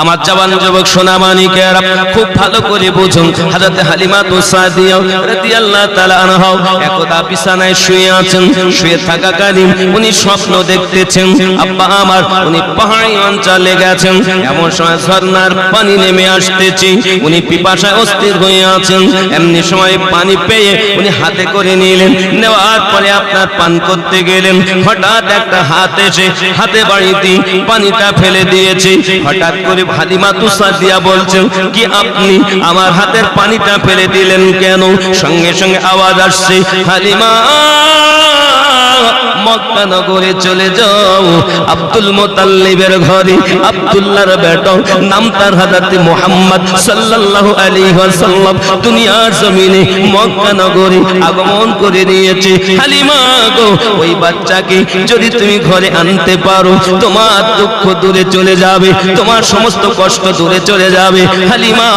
আমার জওয়ান যুবক সোনা খুব ভালো করে বুঝুন। হযরত হালিমা তুসাদিয়া একদা বিছানায় শুয়ে আছেন, শুয়ে থাকাকালীন উনি স্বপ্ন দেখতেছেন, আব্বা আমার, উনি পাহাড়ি অঞ্চলে গেছেন, এমন সময় পানি নেমে আসতেছে, উনি পিপাসায় অস্থির হয়ে আছেন, এমনি সময় পানি পেয়ে উনি হাতে করে নিলেন, নেওয়ার পরে আপনার পান করতে গেলেন, হঠাৎ একটা হাত এসে হাতে বাড়িতে পানিটা ফেলে দিয়েছে, হঠাৎ করে হালিমা তুসা দিয়া বলছেন, কি আপনি আমার হাতের পানিটা ফেলে দিলেন কেন? সঙ্গে সঙ্গে আওয়াজ আসছে হালিমা মক্কা নগরে চলে যাও। আব্দুল মোতাল্লিবের ঘরে আব্দুল্লাহর বেটা, নাম তার হাজাতে মোহাম্মদ সাল্লাল্লাহু আলাইহি ওয়াসাল্লাম, দুনিয়ার জমিনে মক্কা নগরে আগমন করে নিয়েছে। হালিমা গো, ওই বাচ্চাকে যদি তুমি ঘরে আনতে পারো, তোমার দুঃখ দূরে চলে যাবে, তোমার সমস্ত কষ্ট দূরে চলে যাবে। হালিমা,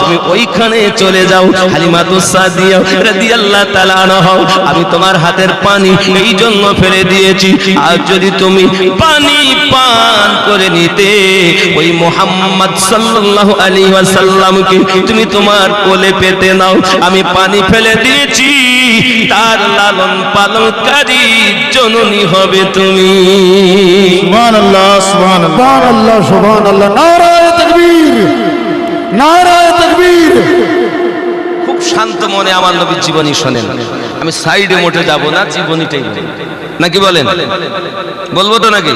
তুমি ওইখানে চলে যাও। হালিমা তো সাদিয়া রাদিয়াল্লাহু তাআলা আনহা, আমি তোমার হাতের পানি, এই জন্য ফেলে দিয়েছি। আর যদি তুমি পানি পান করে নিতে ওই মোহাম্মদ সাল্লাল্লাহু আলাইহি ওয়াসাল্লামকে তুমি তোমার কোলে পেতে নাও। আমি পানি ফেলে দিয়েছি। তার লালন পালনকারী জননী হবে তুমি। সুবহান আল্লাহ সুবহান আল্লাহ সুবহান আল্লাহ নারায়ে তাকবীর নারায়ে তাকবীর। খুব শান্ত মনে আমার নবীর জীবনী শোনেন। আমি সাইডে মোটে যাব না, জীবনীটাই। নাকি বলেন? বলব তো নাকি?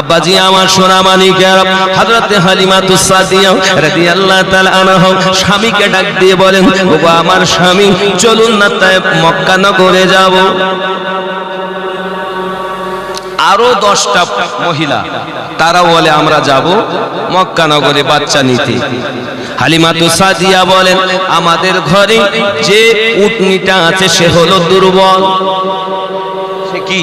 আব্বাজি আমার সোনা মানিকের হযরতে হালিমা তুসাদিয়া রাদিয়াল্লাহু তাআলা আনহা স্বামীকে ডাক দিয়ে বলেন ওগো আমার স্বামী, চলুন না তাই মক্কা নগরে যাব। আরও দশটা মহিলা তারা বলে, আমরা যাব মক্কা নগরে বাচ্চা নিতে। হালিমা সাদিয়া বলেন আমাদের ঘরে যে উটনিটা আছে সে হলো দুর্বল। সে কি?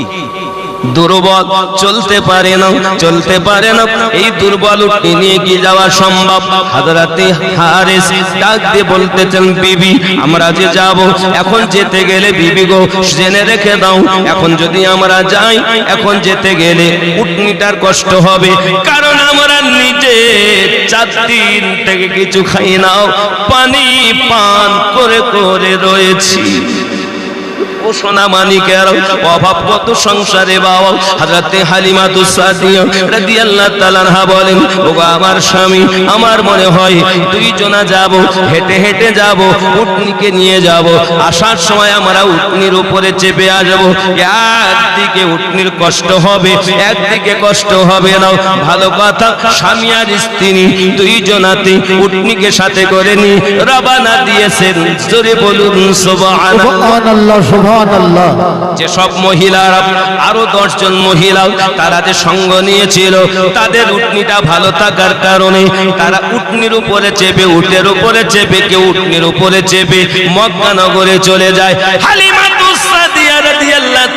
দুর্বল চলতে পারে না, চলতে পারে না। এই দুর্বল উঠে নিয়ে গিয়ে যাওয়া সম্ভব? হাজরাতে হারেস ডাক দিয়ে বলতেছেন, বিবি, আমরা যে যাব, এখন যেতে গেলে বিবি গো, জেনে রেখে দাও, এখন যদি আমরা যাই, এখন যেতে গেলে উটনিটার কষ্ট হবে। কারণ আমরা নিজে চার দিন থেকে কিছু খাই নাও পানি পান করে করে রয়েছি। ও সোনা মানিকের অভাব কত সংসারে বাবা, হাজরাতে হালিমা তুসাদিয়া রাদিয়াল্লাহু তাআলা আনহা বলেন, ওগো আমার স্বামী, আমার মনে হয় যাব, হেঁটে হেঁটে যাব, উটনিকে নিয়ে যাব, আসার সময় আমরা উটনির উপরে চেপে আসব, একদিকে উটনির কষ্ট হবে, একদিকে কষ্ট হবে না, ভালো কথা, স্বামী আর স্ত্রী উটনিকে সাথে করে নি রবানা দিয়েছেন, জোরে বলুন সুবহানাল্লাহ সুবহান আল্লাহ সুবহান আল্লাহ যে সব মহিলারা আরও দশজন মহিলা তারা যে সঙ্গ নিয়েছিল তাদের উটনিটা ভালো থাকার কারণে তারা উটনির উপরে চেপে উটের উপরে চেপে কেউ উটনির উপরে চেপে মক্কা নগরে চলে যায়।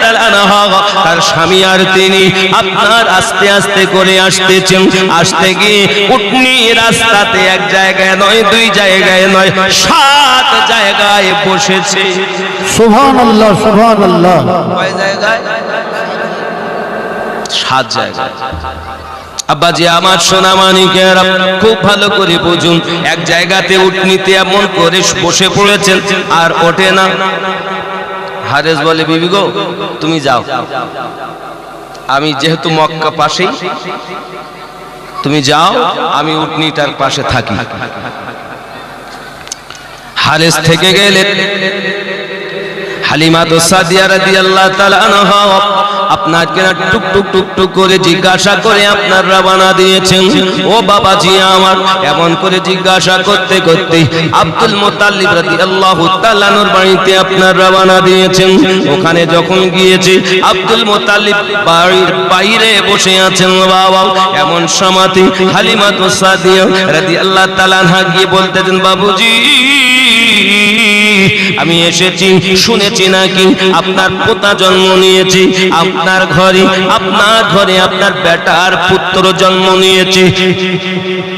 তাআলা তার স্বামী আর তিনি আপনার আস্তে আস্তে করে আসতেছেন। আসতে গিয়ে উটনি রাস্তাতে এক জায়গায় নয় দুই জায়গায় নয় সাত জায়গায় বসেছে। সুবহান আল্লাহ সুবহান আল্লাহ কয় জায়গায়? সাত জায়গায়। আব্বাজি, আমার সোনা মানিকের খুব ভালো করে বুঝুন, এক জায়গাতে উঠনিতে এমন করে বসে পড়েছেন আর ওঠে না। হারেস বলে, বিবি গো, তুমি যাও। আমি যেহেতু মক্কা পাশেই, তুমি যাও, আমি উটনিটার পাশে থাকি। হারেস থেকে গেলে হালিমা তো সাদিয়া রাদিয়াল্লাহু তাআলা আনহা আপনাকে টুক টুক টুক টুক করে জিজ্ঞাসা করে আপনার রবানা দিয়েছেন। ও বাবাজি আমার, এমন করে জিজ্ঞাসা করতে করতে আব্দুল মুতাল্লিব রাদিয়াল্লাহু তাআলার বাড়িতে আপনার রবানা দিয়েছেন। ওখানে যখন গিয়েছে, আব্দুল মুতাল্লিব বাড়ির বাইরে বসে আছেন বাবা। এমন সমাধি হালিমা তো সাদিয়া রাদিয়াল্লাহু তাআলা গিয়ে বলতেছেন, বাবুজি, আমি এসেছি, শুনেছি নাকি আপনার পোতা জন্ম নিয়েছি আপনার ঘরে আপনার ঘরে আপনার বেটার পুত্র জন্ম নিয়েছি।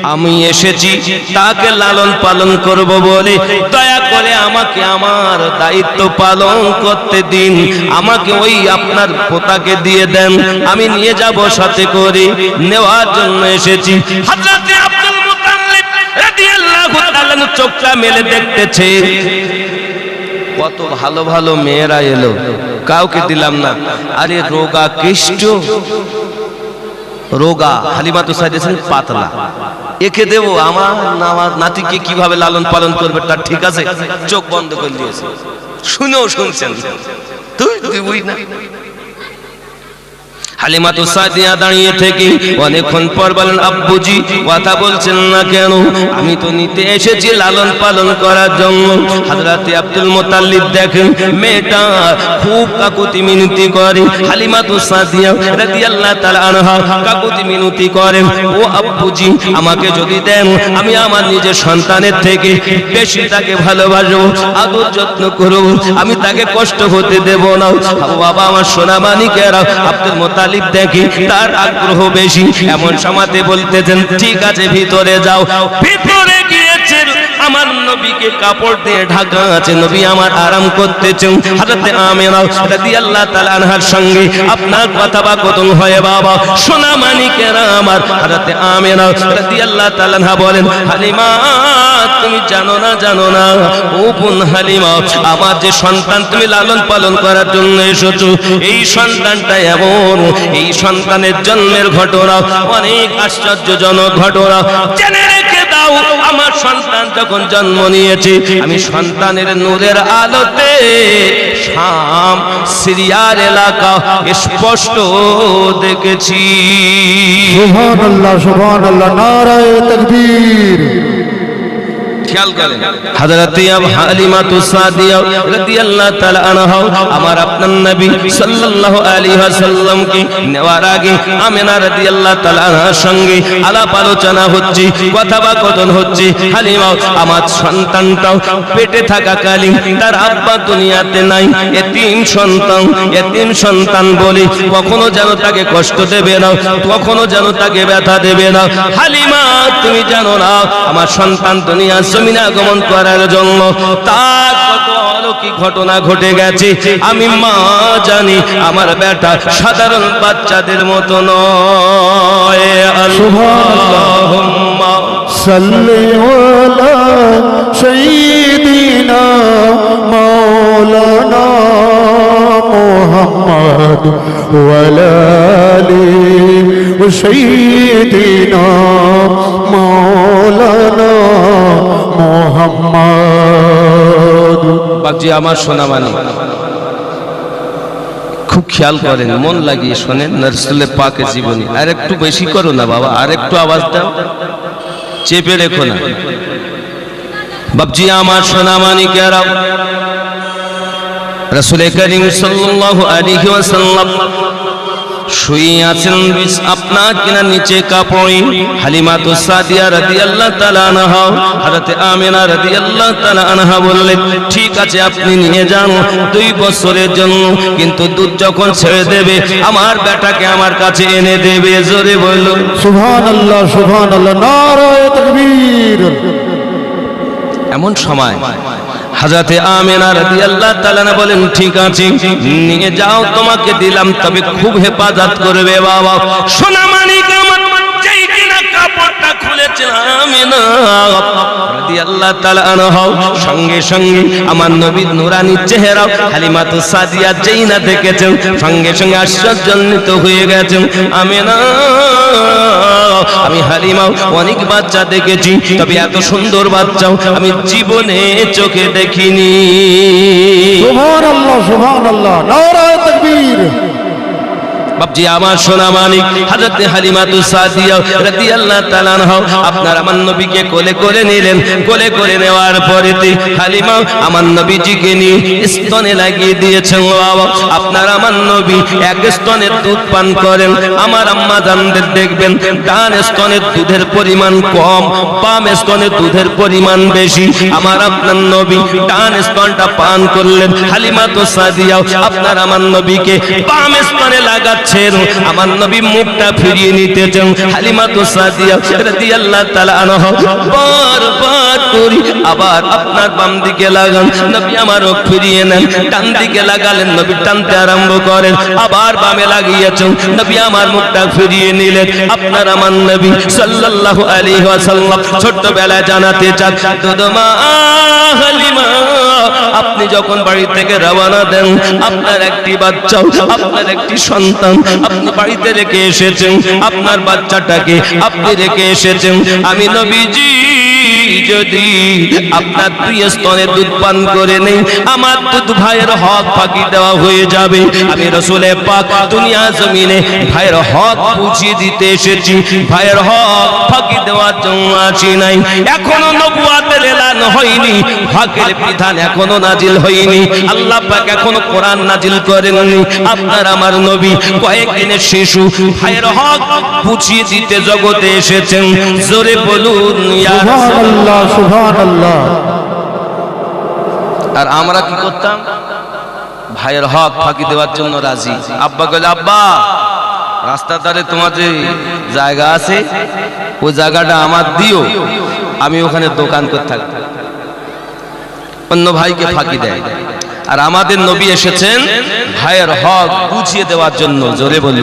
আমি এসেছি, তাকে লালন পালন করব বলে। দয়া করে আমাকে আমার দায়িত্ব পালন করতে দিন। আমাকে ওই আপনার পোতাকে দিয়ে দেন। আমি নিয়ে যাব সাথে করে। নেওয়ার জন্য এসেছি। চোখটা মেলে দেখতেছে। কত ভালো ভালো মেয়েরা এলো। কাউকে দিলাম না। আরে রোগা কৃষ্ট। রোগা হালিমা তো সাইডেছেন পাতলা। একে দেব, আমার আমার নাতিকে কীভাবে লালন পালন করবে, তার ঠিক আছে, চোখ বন্ধ করে দিয়েছে। শুনেও শুনছেন তুই তুই না। হালিমা তো সাদিয়া দাঁড়িয়ে থেকে অনেকক্ষণ পর বলেন, আব্বুজি, কথা বলছেন না কেন? আমি তো নিতে এসেছি লালন পালন করার জন্য। হাজরাতে আব্দুল মোতাল্লিব দেখেন, মেয়েটা খুব কাকুতি মিনতি করে। হালিমা তো সাদিয়া রাদিয়াল্লাহু তাআলা আনহা কাকুতি মিনতি করেন, ও আব্বুজি, আমাকে যদি দেন, আমি আমার নিজের সন্তানের থেকে বেশি তাকে ভালোবাসবো, আদর যত্ন করব, আমি তাকে কষ্ট হতে দেব না। বাবা, আমার সোনা মানিকেরা আব্দুল মোতালিব দেখি তার আগ্রহ বেশি। এমন সমাতে বলতেছেন ঠিক আছে ভিতরে যাও। ভিতরে আমার নবীকে কাপড় দিয়ে ঢাকা আছে, নবী আমার আরাম হাজরতে তাআলা আনহার সঙ্গে আপনার কথা বা হয়, বাবা। সোনা মানিকেরা আমার। হাজরতে তাআলা বলেন, হালিমা, তুমি জানো না জানো না। ও বোন হালিমা, আমার যে সন্তান তুমি লালন পালন করার জন্য এসেছ, এই সন্তানটা এমন, এই সন্তানের জন্মের ঘটনা, অনেক আশ্চর্যজনক ঘটনা। জেনে দাও, আমার সন্তান যখন জন্ম নিয়েছে, আমি সন্তানের নূরের আলোতে শাম সিরিয়ার এলাকা স্পষ্ট দেখেছি। সুবহানাল্লাহ আল্লাহ নারায় তকবীর। খেয়াল করেন। হযরত হালিমা তুসাদিয়া রাদিয়াল্লাহু তাআলা আনহা, আমার আপনার নবী সাল্লাল্লাহু আলাইহি ওয়াসাল্লামকে নেওয়ার আগে রাদিয়াল্লাহু তাআলা সঙ্গে আলাপ আলোচনা হচ্ছে হচ্ছে। হালিমা, আমার সন্তানটাও পেটে থাকা কালীন তার আব্বা দুনিয়াতে নাই। এতিম সন্তান এতিম সন্তান বলে কখনো যেন তাকে কষ্ট দেবে না, কখনো যেন তাকে ব্যথা দেবে না। হালিমা, তুমি জানো না, আমার সন্তান দুনিয়া জমিনে আগমন করার জন্য। তার কত অলৌকিক ঘটনা ঘটে গেছে। আমি মা জানি, আমার বেটা সাধারণ বাচ্চাদের মতো নয়। সৈদিনা দিন মোহাম্মদ ওয়ালালি সৈদিনা মৌলানা মোহাম্মদ। বাবজি আমার সোনা মানে খুব খেয়াল করেন, মন লাগিয়ে শোনেন নরসুলের পাকে জীবনী। আর একটু বেশি করো না বাবা, আর একটু আওয়াজ দাও। চেপে রেখো না। বাবজি আমার সোনা মানি কেরাও রসুল করিম সাল্লাল্লাহু আলাইহি ওয়াসাল্লাম শুয়ে আছেন কিনা নিচে কাপড়ে। হালিমা তো সাদিয়া আনহা আমিনা আনহা বললেন ঠিক আছে আপনি নিয়ে যান দুই বছরের জন্য কিন্তু দুধ যখন ছেড়ে দেবে আমার বেটাকে আমার কাছে এনে দেবে। জোরে বলল সুবহান আল্লাহ সুবহান আল্লাহ নারায় তকবীর। এমন সময় হাজাতে আমেনা রাদিয়াল্লাহু তাআলা না বলেন, ঠিক আছে, নিয়ে যাও, তোমাকে দিলাম, তবে খুব হেফাজত করবে বাবা। সোনা মানিক আমার যেই কিনা কাপড়টা খুলেছেন আমেনা সঙ্গে সঙ্গে আমার নবীর নুরানি চেহারা, হালিমাতু সাদিয়া যেই না দেখেছেন, সঙ্গে সঙ্গে আশ্চর্যান্বিত হয়ে গেছেন, আমেনা আমি হালিমাও অনেক বাচ্চা দেখেছি, তবে এত সুন্দর বাচ্চাও আমি জীবনে চোখে দেখিনি। সুবহানাল্লাহ সুবহানাল্লাহ। নারায়ণ বাপজি, আমার সোনা মানিক হযরত হালিমা তু সাদিয়া রাদিয়াল্লাহু তাআলা আনহা, আপনার আমার নবীকে কোলে করে নিলেন। কোলে করে নেওয়ার পরেতে হালিমা আমার নবীজিকে নিয়ে স্তনে লাগিয়ে দিয়েছেন বাবা, আপনার আমার নবী এক স্তনের দুধ পান করেন, আমার আম্মা জানদের দেখবেন, ডান স্তনের দুধের পরিমাণ কম, বাম স্তনের দুধের পরিমাণ বেশি, আমার আপনার নবী ডান স্তনটা পান করলেন, হালিমা তো সাদিয়া, আপনার আমার নবীকে বাম স্তনে লাগাচ্ছেন আমার নবী মুখটা ফিরিয়ে নিতে চান হালিমা তো সাদিয়া করি আবার আপনার বাম দিকে লাগান। নবী আমার মুখ ফিরিয়ে নেন ডান দিকে লাগালেন, নবী টানতে আরম্ভ করেন, আবার বামে লাগিয়েছেন। নবী আমার মুখটা ফিরিয়ে নিলেন। আপনার আমার নবী সাল্লাল্লাহু আলাইহি ওয়াসাল্লাম ছোট্টবেলায় জানাতে চান হালিমা, আপনি যখন বাড়ি থেকে রওনা দেন, আপনার একটি বাচ্চা, আপনার একটি সন্তান আপনি বাড়িতে রেখে এসেছেন আপনার বাচ্চাটাকে আপনি রেখে এসেছেন। আমি নবীজি যদি আপনার প্রিয় স্তনে দুধ পান করে নেই, আমার দুধ ভাইয়ের হক ফাঁকি দেওয়া হয়ে যাবে। আমি রসুলে পাক দুনিয়া জমিনে ভাইয়ের হক বুঝিয়ে দিতে এসেছি। ভাইয়ের হক ফাঁকি দেওয়ার জন্য আছি নাই। এখনও এলান হয়নি। বিধান এখনও নাজিল হয়নি। আল্লাহ পাক এখনও কোরআন নাজিল করেননি। আপনার আমার নবী কয়েকদিনের শিশু ভাইয়ের হক বুঝিয়ে দিতে জগতে এসেছেন। জোরে বলুন আল্লাহ সুবহান আল্লাহ আর আমরা কি করতাম? ভাইয়ের হক ফাঁকি দেওয়ার জন্য রাজি। আব্বা কইলে আব্বা রাস্তার ধারে তোমার যে জায়গা আছে ওই জায়গাটা আমার দিও। আমি ওখানে দোকান করে থাকব। অন্য ভাইকে ফাঁকি দেয়। আর আমাদের নবী এসেছেন ভাইয়ের হক বুঝিয়ে দেওয়ার জন্য জোরে বলি।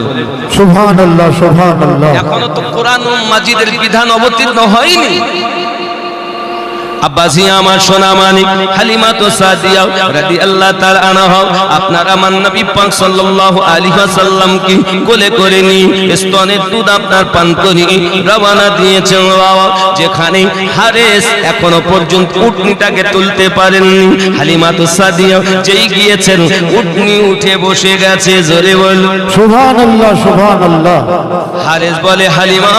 সুবহান আল্লাহ সুবহান আল্লাহ এখনও তো কোরআন ও মাজিদের বিধান অবতীর্ণ হয়নি। আব্বাসি আমার সোনা মানিক হালিমা তো সাদিয়া রাদি আল্লাহ তার আনা হও আপনার আমার নবী পাক সাল্লাল্লাহু আলাইহি ওয়াসাল্লাম কোলে করে নি স্তনের দুধ আপনার পান করি রওনা দিয়েছেন বাবা। যেখানে হারেস এখনও পর্যন্ত উটনিটাকে তুলতে পারেননি। হালিমা তো সাদিয়া যেই গিয়েছেন উটনি উঠে বসে গেছে জোরে বল সুবহান আল্লাহ হারেস বলে হালিমা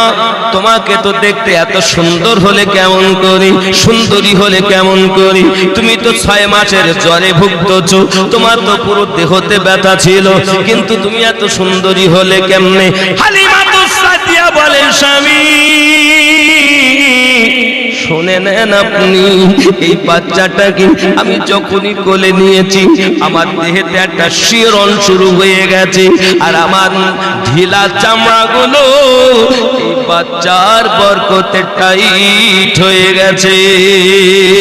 তোমাকে তো দেখতে এত সুন্দর হলে কেমন করি? সুন্দরী হলে কেমন করি? তুমি তো ছয় মাসের জ্বরে ভুগতছো, তোমার তো পুরো দেহতে ব্যথা ছিল, কিন্তু তুমি এত সুন্দরী হলে কেমনে? হালিমা তো সাদিয়া বলেন, স্বামী। শুনে নেন আপনি, এই বাচ্চাটাকে আমি যখনই কোলে নিয়েছি, আমার দেহেতে একটা শিরণ শুরু হয়ে গেছে, আর আমার ঢিলা চামড়াগুলো এই বাচ্চার বরকতে টাইট হয়ে গেছে।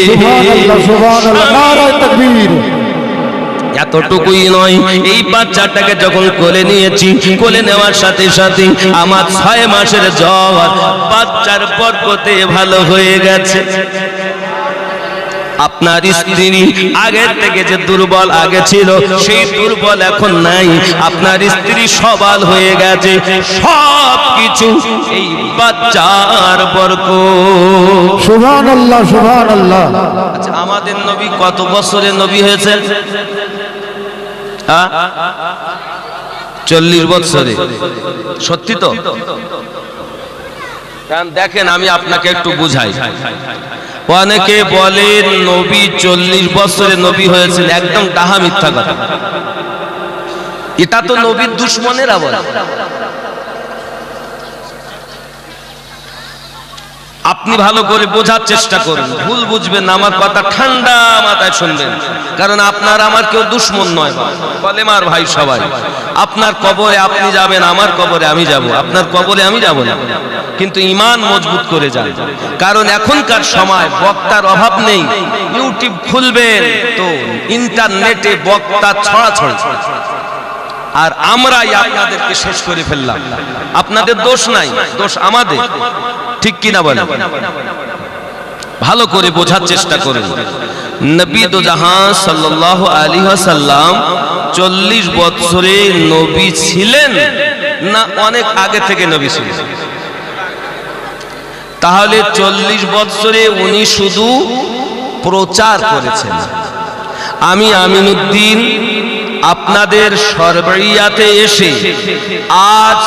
সুবহান আল্লাহ সুবহান আল্লাহ নারায়ে তাকবীর। এতটুকুই নয়। এই বাচ্চাটাকে যখন কোলে নিয়েছি কোলে নেওয়ার সাথে সাথে আমার ছয় মাসের জ্বর বাচ্চার বরকতে ভালো হয়ে গেছে। আপনার স্ত্রী আগের থেকে যে দুর্বল আগে ছিল সেই দুর্বল এখন নাই। আপনার স্ত্রী সবাল হয়ে গেছে। সব কিছু এই বাচ্চার বরকত। সুবহান আল্লাহ সুবহান আল্লাহ আচ্ছা আমাদের নবী কত বছরের নবী হয়েছে হ্যাঁ? চল্লিশ বছরে সত্যি তো? কারণ দেখেন, আমি আপনাকে একটু বুঝাই। অনেকে বলেন, নবী চল্লিশ বছরে নবী হয়েছিল একদম ডাহা মিথ্যা কথা। এটা তো নবীর দুশ্মনেরা বলে। আপনি ভালো করে বোঝার চেষ্টা করুন। ভুল বুঝবেন আমার কথা ঠান্ডা মাথায় শুনবেন। কারণ আপনার আমার কেউ দুশ্মন নয়। বলে মার ভাই সবাই, আপনার কবরে আপনি যাবেন, আমার কবরে আমি যাব। আপনার কবরে আমি যাব না। কিন্তু ইমান মজবুত করে যান। কারণ এখনকার সময় বক্তার অভাব নেই। ইউটিউব খুলবেন তো, ইন্টারনেটে বক্তা ছড়াছড়ি। আর আমরাই আপনাদেরকে শেষ করে ফেললাম। আপনাদের দোষ নাই, দোষ আমাদের। ঠিক কিনা বলেন? ভালো করে বোঝার চেষ্টা করুন। নবী দো জাহান সাল্লাল্লাহু আলাইহি ওয়াসাল্লাম 40 বছরে নবী ছিলেন না অনেক আগে থেকে নবী ছিলেন? তাহলে 40 বছরে উনি শুধু প্রচার করেছেন। আমি আমিনুদ্দিন আপনাদের সরবরিয়াতে এসে আজ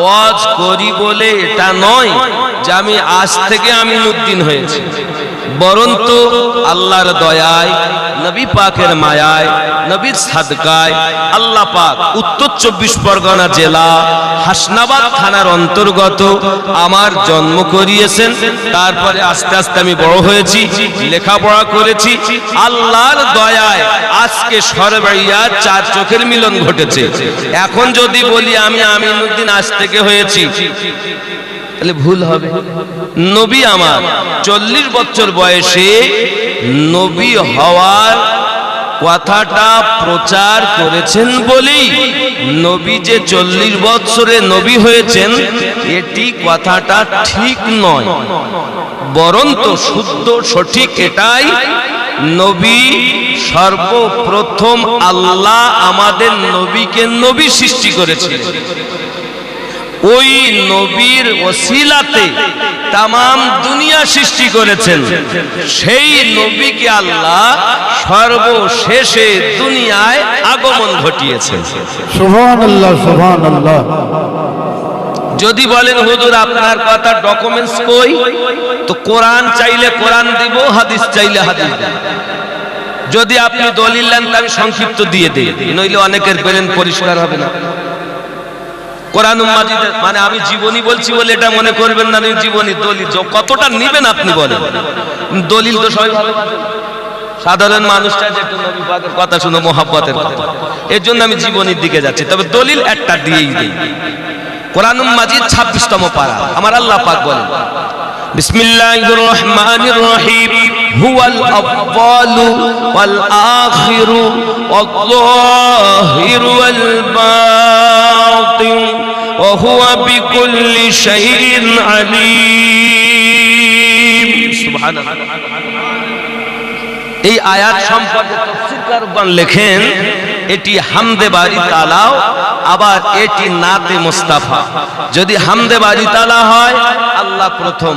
ওয়াজ করি বলে এটা নয় যে আমি আজ থেকে আমি আমিনুদ্দিন হয়েছি। বরন্ত আল্লাহর দয়ায়, নবী পাকের মায়ায়, নবীর সাদকায় আল্লাহ পাক উত্তর চব্বিশ পরগনা জেলা হাসনাবাদ থানার অন্তর্গত আমার জন্ম করিয়েছেন। তারপরে আস্তে আস্তে আমি বড় হয়েছি, লেখাপড়া করেছি। আল্লাহর দয়ায় আজকে সরবাইয়া চার চোখের মিলন ঘটেছে। এখন যদি বলি আমি আমিনুদ্দিন আজ থেকে হয়েছি। তাহলে ভুল হবে। নবী আমার, চল্লিশ বছর বয়সে নবী হওয়ার কথাটা প্রচার করেছেন বলেই নবী যে চল্লিশ বৎসরে নবী হয়েছেন, এটি কথাটা ঠিক নয়। বরন্ত শুদ্ধ, সঠিক এটাই, নবী সর্বপ্রথম আল্লাহ আমাদের নবীকে নবী সৃষ্টি করেছিলেন। ওই নবীর ওসিলাতে তামাম দুনিয়া সৃষ্টি করেছেন। সেই নবীকে আল্লাহ সর্বশেষে দুনিয়ায় আগমন ঘটিয়েছেন। যদি বলেন হুজুর আপনার কথা ডকুমেন্টস কই? তো কোরআন চাইলে কোরআন দিব হাদিস চাইলে হাদিস দিব। যদি আপনি দলিল নেন তো আমি সংক্ষিপ্ত দিয়ে দিই নইলে অনেকের ব্রেন পরিষ্কার হবে না। কোরআন মানে আমি জীবনী বলছি বলে এটা মনে করবেন না জীবনী, দলিল কতটা নিবেন আপনি বলেন? দলিল তো সবাই সাধারণ মানুষটা যে কথা শুনে, মোহাব্বতের কথা। এর জন্য আমি জীবনীর দিকে যাচ্ছি, তবে দলিল একটা দিয়েই দিই। কোরআন মাজিদ ছাব্বিশতম পারা, আমার আল্লাহ পাক বলেন, বিসমিল্লাহির হুয়াল আউয়ালু ওয়াল আখিরু, ওয়াল ওয়াল বাতিন ওয়া হুয়া বিকুল্লি শাইইন আলীম সুবহানাল্লাহ এই আয়াত সম্পর্কে তফসিরকারগণ লেখেন, এটি হামদে বাড়ি তালাও আবার এটি নাতে মুস্তাফা। যদি হামদে বাড়ি তালা হয় আল্লাহ প্রথম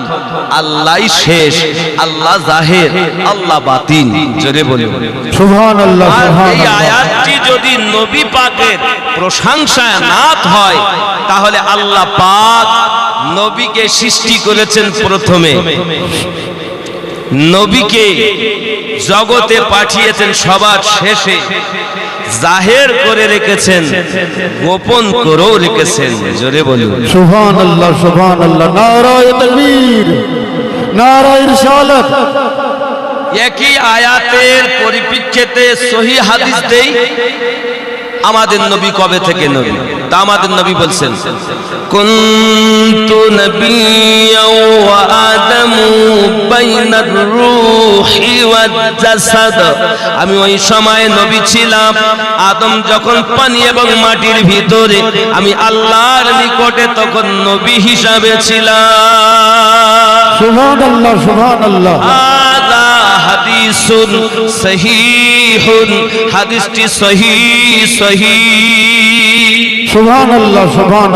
আল্লাহ শেষ আল্লাহ জাহের আল্লাহ বাতিন। জোরে বলি এই আয়াতটি যদি নবী পাকের প্রশংসায় নাত হয় তাহলে আল্লাহ পাক নবীকে সৃষ্টি করেছেন প্রথমে। নবীকে জগতে পাঠিয়েছেন সবার শেষে। জাহের করে রেখেছেন গোপন করেও রেখেছেন। জোরে বলুন। সুবহান আল্লাহ সুবহান আল্লাহ নারায়ে তাকবীর নারায়ে রিসালাত একই আয়াতের পরিপ্রেক্ষিতে সহি হাদিস দেই আমাদের নবী কবে থেকে নবী? তা আমাদের নবী বলছেন কুনতু নাবিয়্যাও ওয়া আদামু বাইনার রূহি ওয়াজ আমি ওই সময় নবী ছিলাম। আদম যখন পানি এবং মাটির ভিতরে আমি আল্লাহর নিকটে তখন নবী হিসাবে ছিলাম। সুবহান আল্লাহ সুবহান আল্লাহ হাদা হাদিসুন সহিহুন হাদিসটি সহি সহি। সুবহান আল্লাহ সুবহান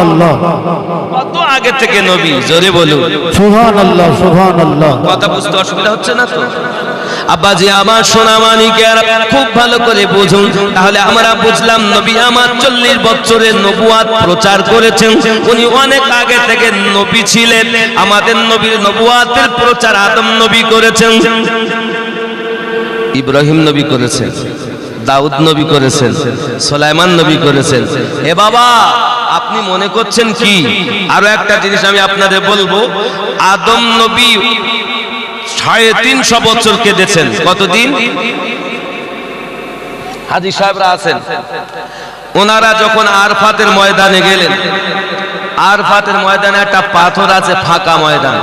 কত আগে থেকে নবী জোরে বলুন। সুবহান আল্লাহ সুবহান আল্লাহ কথা বুঝতে অসুবিধা হচ্ছে না তো? আব্বাজি আমার সোনা মানিকের খুব ভালো করে বুঝুন। তাহলে আমরা বুঝলাম নবী আমার চল্লিশ বছরের নবুয়াত প্রচার করেছেন। উনি অনেক আগে থেকে নবী ছিলেন। আমাদের নবীর নবুয়াতের প্রচার আদম নবী করেছেন। ইব্রাহিম নবী করেছেন। দাউদ নবী করেছেন, সোলাইমান নবী করেছেন। এ বাবা, আপনি মনে করছেন কি? আরও একটা জিনিস আমি আপনাদের বলব। আদম নবী সাড়ে তিনশো বছর কেঁদেছেন। কতদিন? হাজি সাহেবরা আছেন। ওনারা যখন আরফাতের ময়দানে গেলেন, আরফাতের ময়দানে একটা পাথর আছে, ফাঁকা ময়দান।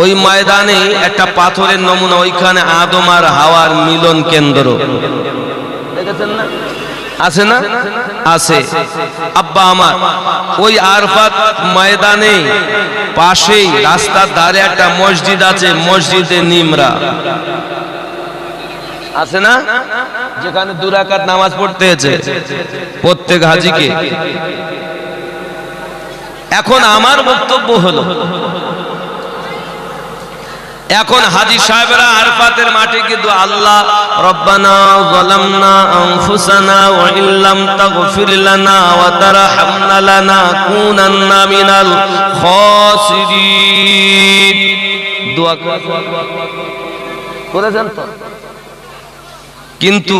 ওই ময়দানে একটা পাথরের নমুনা ওইখানে আদম আর হাওয়ার মিলন কেন্দ্র। আছে না? আছে আব্বা আমার ওই আরফাত ময়দানে পাশেই রাস্তার ধারে একটা মসজিদ আছে মসজিদে নিমরা। আছে না? যেখানে দুরাকাত নামাজ পড়তে হয়েছে প্রত্যেক হাজিকে। এখন আমার বক্তব্য হলো এখন হাজি সাহেবরা আরফাতের মাঠে কিন্তু আল্লাহ রব্বানা গলামনা আনফুসানা ওয়া ইল্লাম তাগফির লানা ওয়া তারহামনা লানাকুনান্না মিনাল খাসিরিন। দোয়া করেছেন তো? কিন্তু